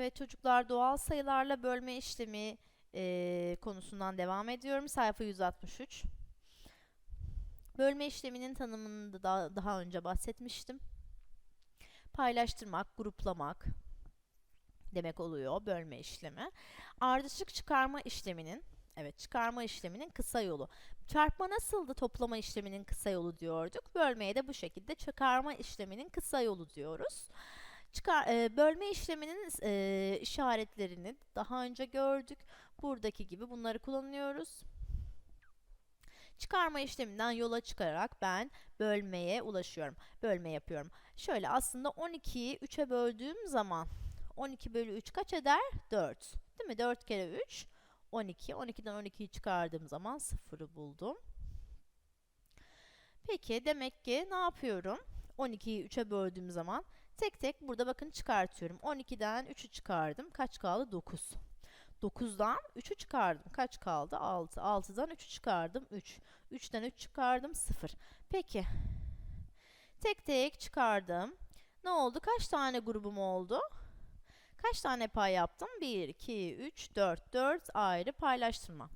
Evet çocuklar doğal sayılarla bölme işlemi eee, konusundan devam ediyorum. Sayfa 163. Bölme işleminin tanımını da daha, daha önce bahsetmiştim. Paylaştırmak, gruplamak demek oluyor bölme işlemi. Ardışık çıkarma işleminin Evet, çıkarma işleminin kısa yolu. Çarpma nasıldı toplama işleminin kısa yolu diyorduk. Bölmeye de bu şekilde çıkarma işleminin kısa yolu diyoruz. Çıkar, e, bölme işleminin e, işaretlerini daha önce gördük. Buradaki gibi bunları kullanıyoruz. Çıkarma işleminden yola çıkarak ben bölmeye ulaşıyorum. Bölme yapıyorum. Şöyle aslında 12'yi 3'e böldüğüm zaman 12 bölü 3 kaç eder? 4. Değil mi? 4 kere 3 12. 12'den 12'yi çıkardığım zaman 0'ı buldum. Peki demek ki ne yapıyorum? 12'yi 3'e böldüğüm zaman tek tek burada bakın çıkartıyorum. 12'den 3'ü çıkardım. Kaç kaldı? 9. 9'dan 3'ü çıkardım. Kaç kaldı? 6. 6'dan 3'ü çıkardım. 3. 3'ten 3 çıkardım. 0. Peki. Tek tek çıkardım. Ne oldu? Kaç tane grubum oldu? Kaç tane pay yaptım? 1, 2, 3, 4. 4 ayrı paylaştırma.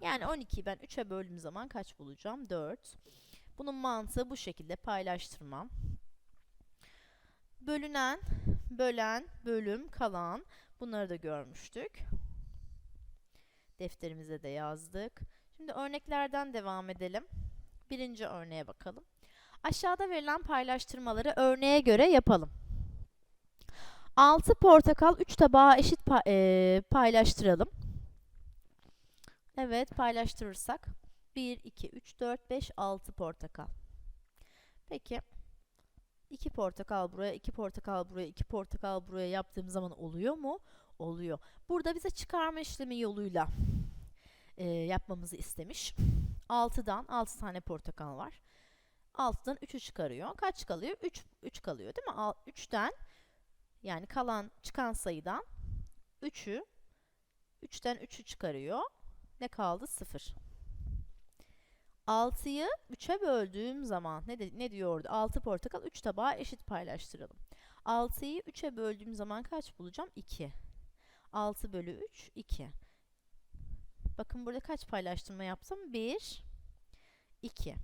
Yani 12'yi ben 3'e böldüğüm zaman kaç bulacağım? 4. Bunun mantığı bu şekilde paylaştırma. Bölünen, bölen, bölüm, kalan. Bunları da görmüştük. Defterimize de yazdık. Şimdi örneklerden devam edelim. Birinci örneğe bakalım. Aşağıda verilen paylaştırmaları örneğe göre yapalım. 6 portakal 3 tabağa eşit e, paylaştıralım. Evet paylaştırırsak 1, 2, 3, 4, 5, 6 portakal. Peki 2 portakal buraya, 2 portakal buraya, 2 portakal buraya yaptığım zaman oluyor mu? Oluyor. Burada bize çıkarma işlemi yoluyla e, yapmamızı istemiş. 6'dan 6 tane portakal var. 6'dan 3'ü çıkarıyor. Kaç kalıyor? 3, 3 kalıyor değil mi? 3'ten yani kalan çıkan sayıdan 3'ü 3'ten 3'ü çıkarıyor. Ne kaldı? 0. 6'yı 3'e böldüğüm zaman ne, de, ne diyordu? 6 portakal 3 tabağa eşit paylaştıralım. 6'yı 3'e böldüğüm zaman kaç bulacağım? 2. 6 bölü 3 2. Bakın burada kaç paylaştırma yaptım? 1 2.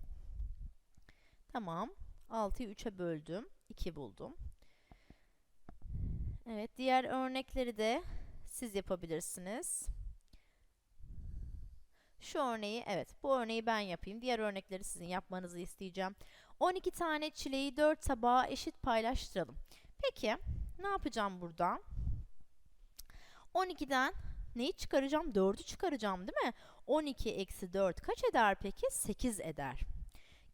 Tamam. 6'yı 3'e böldüm. 2 buldum. Evet, diğer örnekleri de siz yapabilirsiniz. Şu örneği, evet bu örneği ben yapayım. Diğer örnekleri sizin yapmanızı isteyeceğim. 12 tane çileği 4 tabağa eşit paylaştıralım. Peki, ne yapacağım burada? 12'den neyi çıkaracağım? 4'ü çıkaracağım değil mi? 12 eksi 4 kaç eder peki? 8 eder.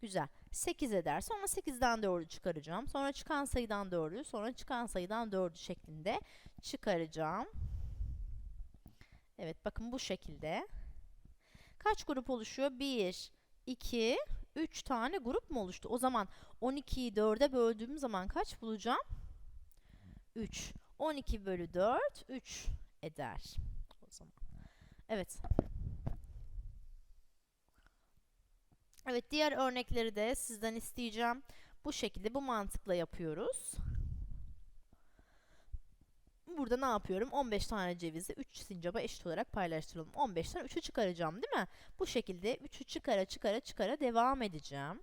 Güzel. 8 eder. Sonra 8'den 4'ü çıkaracağım. Sonra çıkan sayıdan 4'ü, sonra çıkan sayıdan 4'ü şeklinde çıkaracağım. Evet bakın bu şekilde. Kaç grup oluşuyor? 1, 2, 3 tane grup mu oluştu? O zaman 12'yi 4'e böldüğüm zaman kaç bulacağım? 3. 12 bölü 4, 3 eder. O zaman. Evet. Evet, diğer örnekleri de sizden isteyeceğim. Bu şekilde, bu mantıkla yapıyoruz. Burada ne yapıyorum? 15 tane cevizi 3 sincaba eşit olarak paylaştıralım. 15'ten 3'ü çıkaracağım değil mi? Bu şekilde 3'ü çıkara çıkara çıkara devam edeceğim.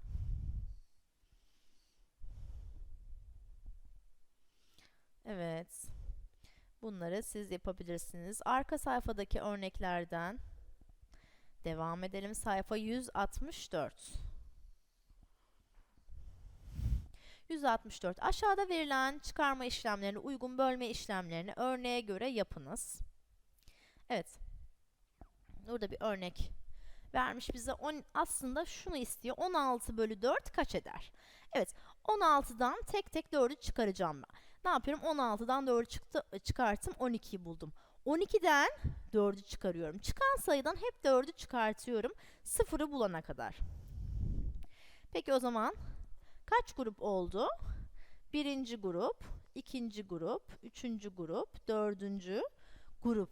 Evet. Bunları siz yapabilirsiniz. Arka sayfadaki örneklerden Devam edelim. Sayfa 164. 164. Aşağıda verilen çıkarma işlemlerine uygun bölme işlemlerini örneğe göre yapınız. Evet. Burada bir örnek vermiş bize. On, aslında şunu istiyor. 16 bölü 4 kaç eder? Evet. 16'dan tek tek 4'ü çıkaracağım ben. Ne yapıyorum? 16'dan 4'ü çıktı, çıkarttım. 12'yi buldum. 12'den 4'ü çıkarıyorum. Çıkan sayıdan hep 4'ü çıkartıyorum. 0'ı bulana kadar. Peki o zaman kaç grup oldu? Birinci grup, ikinci grup, üçüncü grup, dördüncü grup.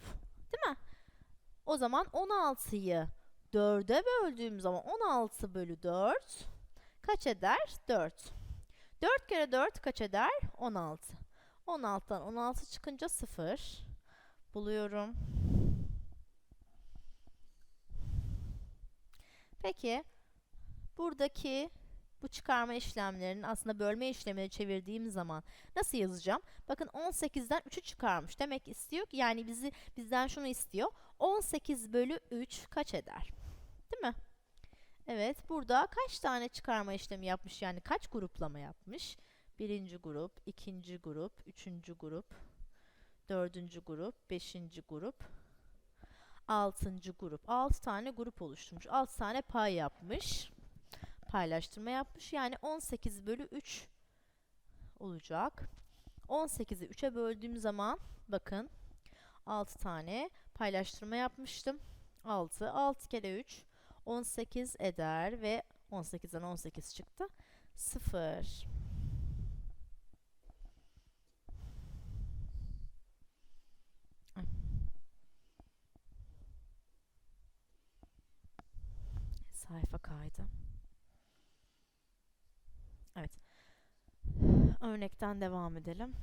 Değil mi? O zaman 16'yı 4'e böldüğüm zaman 16 bölü 4 kaç eder? 4. 4 kere 4 kaç eder? 16. 16'dan 16 çıkınca 0 buluyorum. Peki buradaki bu çıkarma işlemlerinin aslında bölme işlemine çevirdiğim zaman nasıl yazacağım? Bakın 18'den 3'ü çıkarmış. Demek istiyor ki yani bizi bizden şunu istiyor. 18 bölü 3 kaç eder? Değil mi? Evet, burada kaç tane çıkarma işlemi yapmış? Yani kaç gruplama yapmış? Birinci grup, ikinci grup, üçüncü grup, dördüncü grup, beşinci grup, altıncı grup. Altı tane grup oluşturmuş. Altı tane pay yapmış. Paylaştırma yapmış. Yani 18 bölü 3 olacak. 18'i 3'e böldüğüm zaman bakın 6 tane paylaştırma yapmıştım. 6, 6 kere 3 18 eder ve 18'den 18 çıktı. 0. Sayfa kaydı. Evet. Örnekten devam edelim.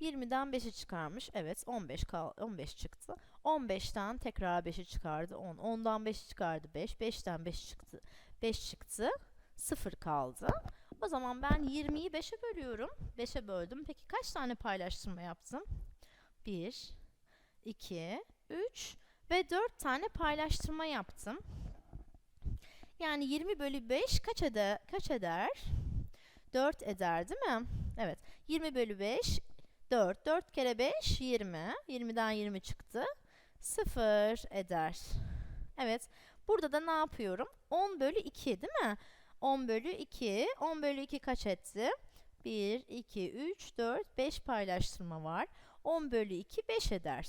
20'den 5'i çıkarmış. Evet 15 kal 15 çıktı. 15'ten tekrar 5'i çıkardı 10. 10'dan 5'i çıkardı 5. 5'ten 5 çıktı. 5 çıktı. 0 kaldı. O zaman ben 20'yi 5'e bölüyorum. 5'e böldüm. Peki kaç tane paylaştırma yaptım? 1 2 3 ve 4 tane paylaştırma yaptım. Yani 20 bölü 5 kaç eder? Kaç eder? 4 eder değil mi? Evet. 20 bölü 5 4. 4 kere 5 20. 20'den 20 çıktı. 0 eder. Evet. Burada da ne yapıyorum? 10 bölü 2 değil mi? 10 bölü 2. 10 bölü 2 kaç etti? 1, 2, 3, 4, 5 paylaştırma var. 10 bölü 2 5 eder.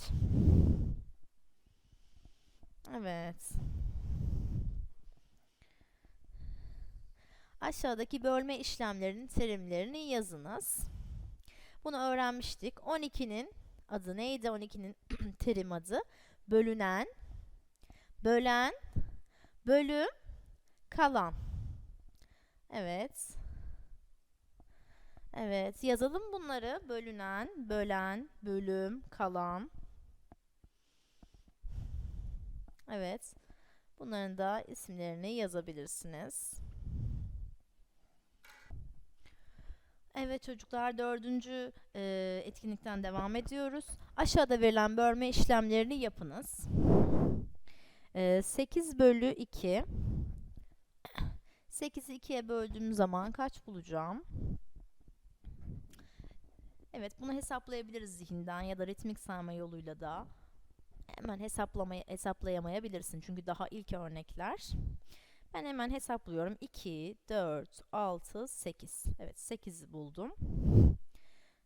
Evet. Aşağıdaki bölme işlemlerinin terimlerini yazınız. Bunu öğrenmiştik. 12'nin adı neydi? 12'nin terim adı bölünen, bölen, bölüm, kalan. Evet. Evet, yazalım bunları. Bölünen, bölen, bölüm, kalan. Evet. Bunların da isimlerini yazabilirsiniz. Evet çocuklar dördüncü e, etkinlikten devam ediyoruz. Aşağıda verilen bölme işlemlerini yapınız. E, 8 bölü 2 8'i 2'ye böldüğüm zaman kaç bulacağım? Evet bunu hesaplayabiliriz zihinden ya da ritmik sayma yoluyla da hemen hesaplamaya, hesaplayamayabilirsin çünkü daha ilk örnekler. Ben hemen hesaplıyorum. 2, 4, 6, 8. Evet 8'i buldum.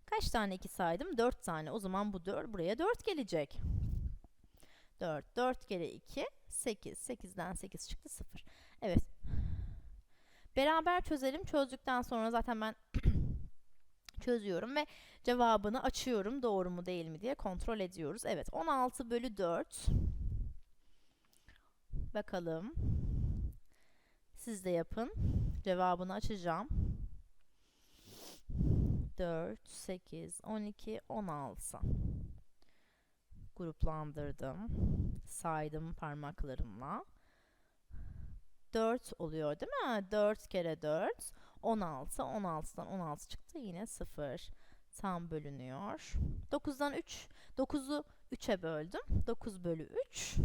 Kaç tane 2 saydım? 4 tane. O zaman bu 4 buraya 4 gelecek. 4. 4 kere 2 8. 8'den 8 çıktı 0. Evet. Beraber çözelim. Çözdükten sonra zaten ben çözüyorum ve cevabını açıyorum. Doğru mu değil mi diye kontrol ediyoruz. Evet 16 bölü 4. Bakalım. Siz de yapın. Cevabını açacağım. 4, 8, 12, 16. Gruplandırdım. Saydım parmaklarımla. 4 oluyor değil mi? 4 kere 4. 16. 16'dan 16 çıktı. Yine 0. Tam bölünüyor. 9'dan 3. 9'u 3'e böldüm. 9 bölü 3.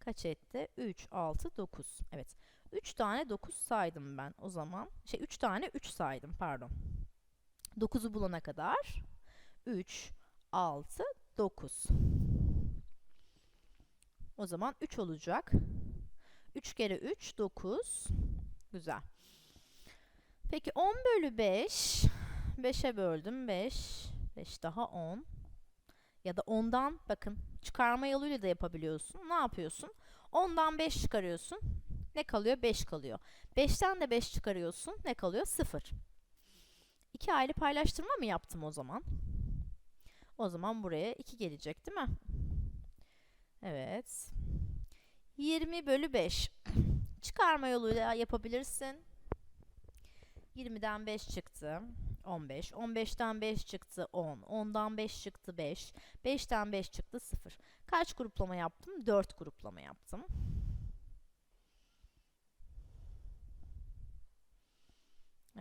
Kaç etti? 3, 6, 9. Evet. 3 tane 9 saydım ben o zaman. Şey 3 tane 3 saydım pardon. 9'u bulana kadar 3, 6, 9. O zaman 3 olacak. 3 kere 3, 9. Güzel. Peki 10 bölü 5. 5'e böldüm 5. 5 daha 10. Ya da 10'dan bakın çıkarma yoluyla da yapabiliyorsun. Ne yapıyorsun? 10'dan 5 çıkarıyorsun. Ne kalıyor? 5 kalıyor. 5'ten de 5 çıkarıyorsun. Ne kalıyor? 0. İki ayrı paylaştırma mı yaptım o zaman? O zaman buraya 2 gelecek değil mi? Evet. 20 bölü 5. Çıkarma yoluyla yapabilirsin. 20'den 5 çıktı. 15. 15'ten 5 çıktı 10. 10'dan 5 çıktı 5. 5'ten 5 çıktı 0. Kaç gruplama yaptım? 4 gruplama yaptım.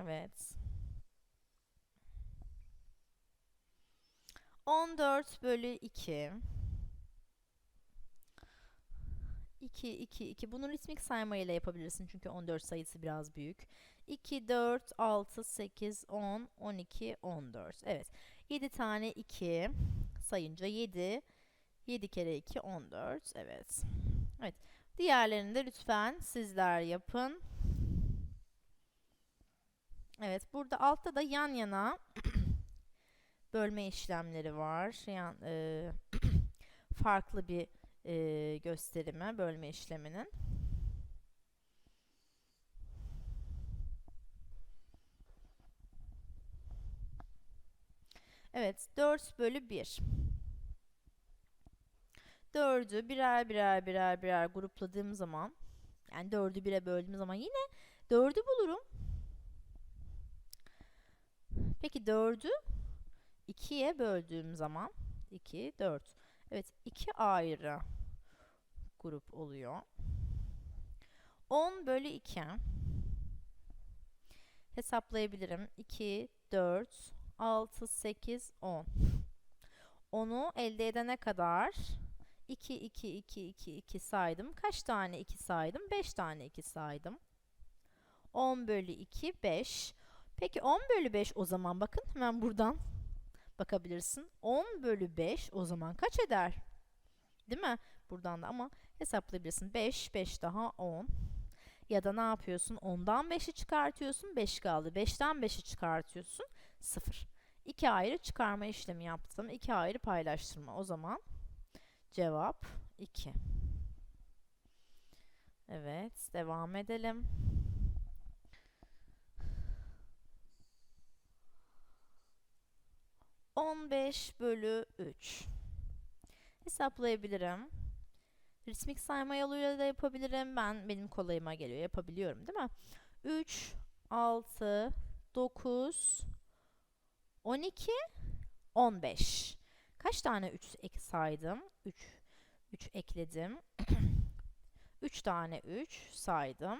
Evet. 14 bölü 2. 2, 2, 2. Bunu ritmik saymayla yapabilirsin çünkü 14 sayısı biraz büyük. 2, 4, 6, 8, 10, 12, 14. Evet. 7 tane 2 sayınca 7. 7 kere 2, 14. Evet. Evet. Diğerlerini de lütfen sizler yapın. Evet. Burada altta da yan yana bölme işlemleri var. Yan, e, farklı bir e, gösterime bölme işleminin. Evet 4 bölü 1. 4'ü birer birer birer birer grupladığım zaman yani 4'ü 1'e böldüğüm zaman yine 4'ü bulurum. Peki 4'ü 2'ye böldüğüm zaman 2, 4. Evet iki ayrı grup oluyor. 10 bölü 2 hesaplayabilirim. 2, 4, 6, 8, 10. Onu elde edene kadar 2, 2, 2, 2, 2 saydım. Kaç tane 2 saydım? 5 tane 2 saydım. 10 bölü 2, 5. Peki 10 bölü 5 o zaman bakın hemen buradan bakabilirsin. 10 bölü 5 o zaman kaç eder? Değil mi? Buradan da ama hesaplayabilirsin. 5, 5 daha 10. Ya da ne yapıyorsun? 10'dan 5'i çıkartıyorsun. 5 kaldı. 5'ten 5'i çıkartıyorsun. 0. İki ayrı çıkarma işlemi yaptım. İki ayrı paylaştırma. O zaman cevap 2. Evet. Devam edelim. 15 bölü 3. Hesaplayabilirim. Ritmik sayma yoluyla da yapabilirim. Ben benim kolayıma geliyor. Yapabiliyorum değil mi? 3, 6, 9, 12, 15. Kaç tane 3 ek saydım? 3. 3 ekledim. 3 tane 3 saydım.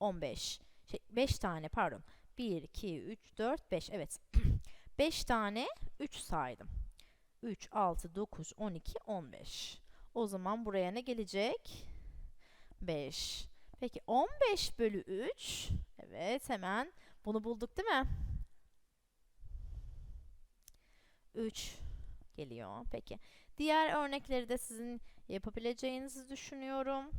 15. Şey, 5 tane pardon. 1, 2, 3, 4, 5. Evet. 5 tane 3 saydım. 3, 6, 9, 12, 15. O zaman buraya ne gelecek? 5. Peki 15 bölü 3. Evet hemen bunu bulduk değil mi? 3 geliyor. Peki. Diğer örnekleri de sizin yapabileceğinizi düşünüyorum.